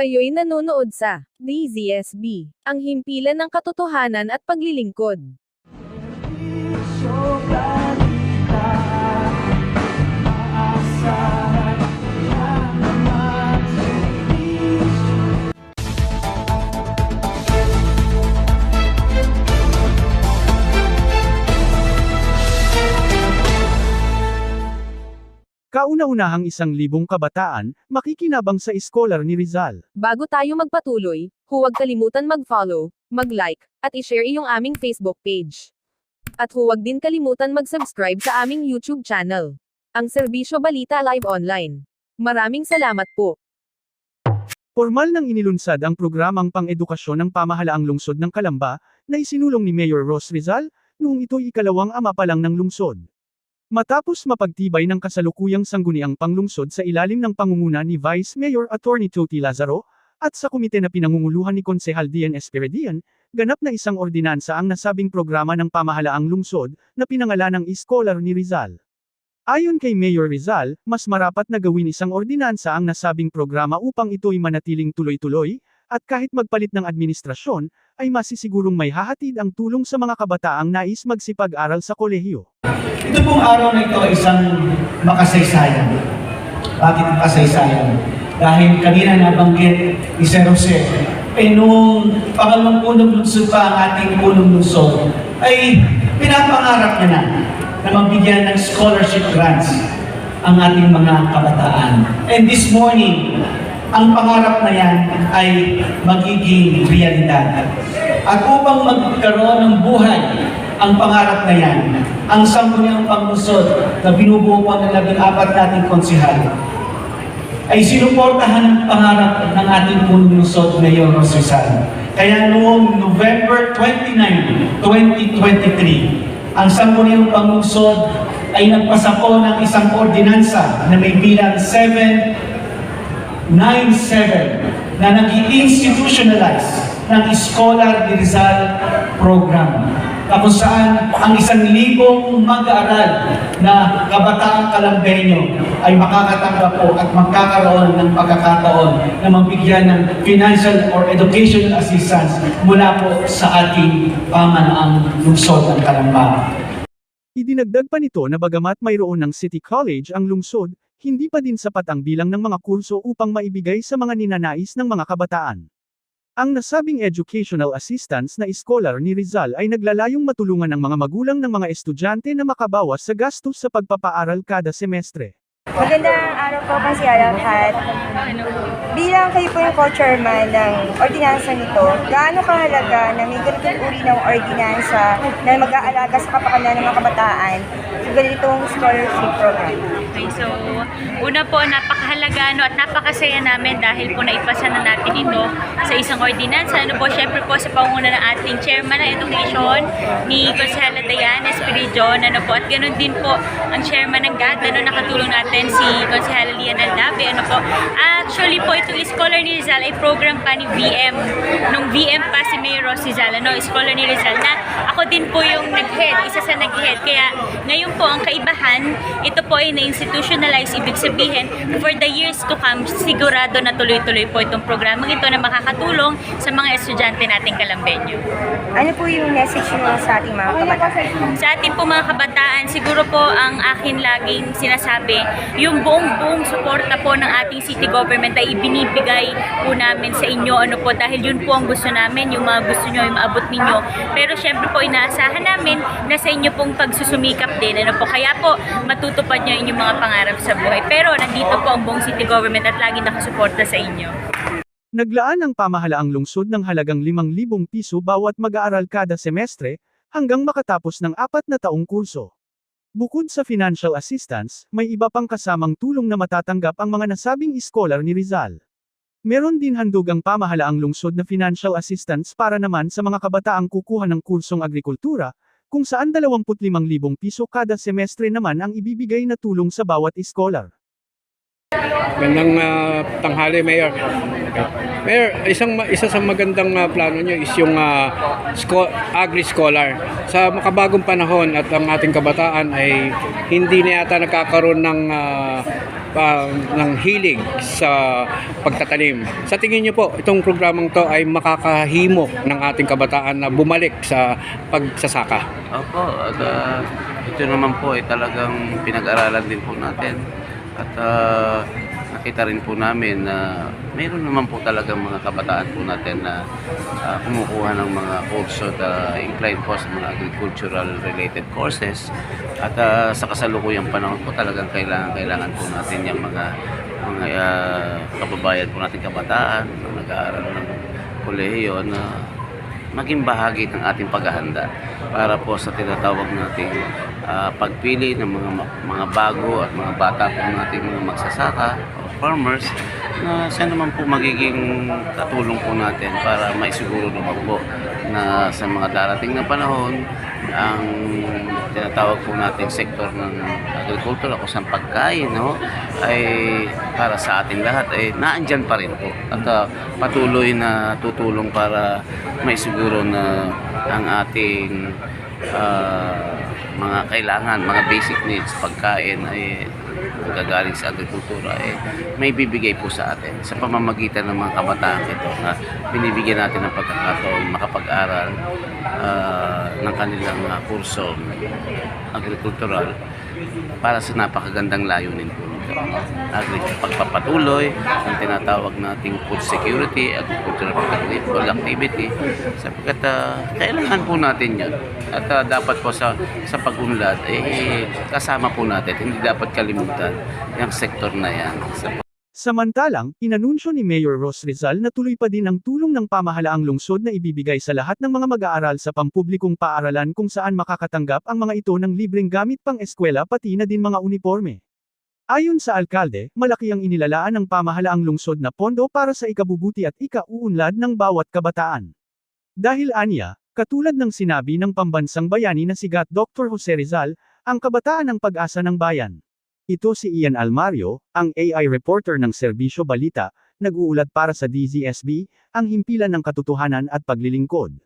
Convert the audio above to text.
Kayo'y nanonood sa DZSB, ang himpilan ng katotohanan at paglilingkod. Kauna-unahang isang libong kabataan, makikinabang sa scholar ni Rizal. Bago tayo magpatuloy, huwag kalimutan mag-follow, mag-like, at i-share iyong aming Facebook page. At huwag din kalimutan mag-subscribe sa aming YouTube channel. Ang Serbisyo Balita Live Online. Maraming salamat po. Formal nang inilunsad ang programang pang-edukasyon ng pamahalaang lungsod ng Kalamba, na isinulong ni Mayor Ross Rizal, noong ito'y ikalawang ama pa lang ng lungsod. Matapos mapagtibay ng kasalukuyang sangguniang panglungsod sa ilalim ng pangunguna ni Vice Mayor Attorney Toti Lazaro, at sa komite na pinangunguluhan ni Konsehal Dian Esperidian, ganap na isang ordinansa ang nasabing programa ng pamahalaang lungsod, na pinangalan ng Scholar ni Rizal. Ayon kay Mayor Rizal, mas marapat na gawin isang ordinansa ang nasabing programa upang ito'y manatiling tuloy-tuloy, at kahit magpalit ng administrasyon, ay masisigurong may hahatid ang tulong sa mga kabataang nais magsipag-aral sa kolehiyo. Ito pong araw na ito ay isang makasaysayan. Bakit makasaysayan? Dahil kanina nabanggit ni Sir Jose, eh nung pangalawang punong lungsod pa ang ating punong lungsod, ay pinapangarap niya na na mabigyan ng scholarship grants ang ating mga kabataan. And this morning, ang pangarap na yan ay magiging realidad. At upang magkaroon ng buhay ang pangarap na yan, ang sangguniang panglusod na binubuo po ng labing apat nating konsihal, ay sinuportahan ang pangarap ng ating punong lusod, Mayor Rosrizal. Kaya noong November 29, 2023, ang sangguniang panglusod ay nagpasako ng isang ordinansa na may bilang 797 na nag-institutionalize ng Scholar de Rizal program na kung saan ang isang libong mag-aaral na kabataang kalambenyo ay makakatanggap po at magkakaroon ng pagkakataon na mabigyan ng financial or educational assistance mula po sa ating pamanaang lungsod ng Kalamba. Idinagdag pa nito na bagamat mayroon ng City College ang lungsod, hindi pa din sapat ang bilang ng mga kurso upang maibigay sa mga ninanais ng mga kabataan. Ang nasabing educational assistance na scholar ni Rizal ay naglalayong matulungan ang mga magulang ng mga estudyante na makabawas sa gastos sa pagpapaaral kada semestre. Magandang araw po kasi lahat. Bilang kayo po yung co-chairman ng ordinansa nito, gaano kahalaga na may ganitong uri ng ordinansa na mag-aalaga sa kapakanan ng mga kabataan sa ganitong scholarship program? Okay, so una po, napakahalaga no, at napakasaya namin dahil po naipasa na natin ito sa isang ordinansa. Ano po, syempre po sa pangunguna ng ating chairman ng education, ni Consela Dayan Espiridion, ano po, at ganun din po ang chairman ng GAD, ano, nakatulong natin si Consela Lian Aldabe, ano po. Actually po, itong Scholar ni Rizal ay program pa ni VM. Nung VM pa si Mayor Ross Rizal, ano, Scholar ni Rizal, na ako din po yung nag-head, isa sa nag-head. Kaya ngayon po, ang kaibahan, ito po ay na-institutionalize, ibig sabihin, for the years to come, sigurado na tuloy-tuloy po itong programang ito na makakatulong sa mga estudyante nating Kalambenyo. Ano po yung message nyo sa ating mga kabataan? Sa ating po mga kabataan, siguro po ang akin laging sinasabi, yung buong-buong suporta po ng ating city government ay ibinibigay po namin sa inyo. Ano po, dahil yun po ang gusto namin, yung mga gusto nyo, yung maabot ninyo. Pero syempre po, inaasahan namin na sa inyo pong pagsusumikap din. Ano po, kaya po matutupad nyo inyong mga pangarap sa buhay. Pero nandito po ang buong city government at lagi nakasuporta sa inyo. Naglaan ang pamahalaang lungsod ng halagang 5,000 piso bawat mag-aaral kada semestre, hanggang makatapos ng apat na taong kurso. Bukod sa financial assistance, may iba pang kasamang tulong na matatanggap ang mga nasabing scholar ni Rizal. Meron din handog ang pamahalaang lungsod na financial assistance para naman sa mga kabataang kukuha ng kursong agrikultura, kung saan 25,000 piso kada semestre naman ang ibibigay na tulong sa bawat scholar. Magandang ah, tanghali, Mayor. Mayor, isang isa sa magandang ah, plano niyo is yung ah, scho- agri-scholar. Sa makabagong panahon at ang ating kabataan ay hindi na yata nagkakaroon ng ah, ah, ng hilig sa pagtatanim. Sa tingin niyo po, itong programang to ay makakahimo ng ating kabataan na bumalik sa pagsasaka. Opo, at ah, ito naman po ay talagang pinag-aralan din po natin. At ah, nakita rin po namin na mayroon naman po talagang mga kabataan po natin na ah, kumukuha ng mga kurso na inclined po sa mga agricultural related courses. At ah, sa kasalukuyang panahon po talagang kailangan kailangan po natin yung mga mga ah, kababayan po natin kabataan na nag-aaral ng kolehiyo na maging bahagi ng ating paghahanda para po sa tinatawag nating ah, pagpili ng mga mga bago at mga bata po nating mga magsasaka farmers na siya naman po magiging katulong po natin para maisiguro naman po na sa mga darating na panahon ang tinatawag po nating sektor ng agriculture o sa pagkain no ay para sa ating lahat ay naandyan pa rin po. At ah, patuloy na tutulong para maisiguro na ang ating ah, mga kailangan, mga basic needs, pagkain ay gagaling sa agrikultura eh, may bibigay po sa atin sa pamamagitan ng mga kabataan ito na binibigyan natin ng pagkakataon makapag-aral ah, ng kanilang ah, kurso agricultural para sa napakagandang layunin po pagpapatuloy ang tinatawag nating food security, agricultural productive activity sapagkat ah, kailangan po natin yun. At ah, dapat po sa sa pag-unlad eh kasama po natin. Hindi dapat kalimutan yung sektor na yan. Sa Samantalang, inanunsyo ni Mayor Ros Rizal na tuloy pa din ang tulong ng pamahalaang lungsod na ibibigay sa lahat ng mga mag-aaral sa pampublikong paaralan kung saan makakatanggap ang mga ito ng libreng gamit pang eskwela pati na din mga uniforme. Ayon sa alkalde, malaki ang inilalaan ng pamahalaang lungsod na pondo para sa ikabubuti at ikauunlad ng bawat kabataan. Dahil anya, katulad ng sinabi ng pambansang bayani na sigat Dr. Jose Rizal, ang kabataan ang pag-asa ng bayan. Ito si Ian Almario, ang AI reporter ng Serbisyo Balita, nag-uulat para sa DZSB, ang himpilan ng katotohanan at paglilingkod.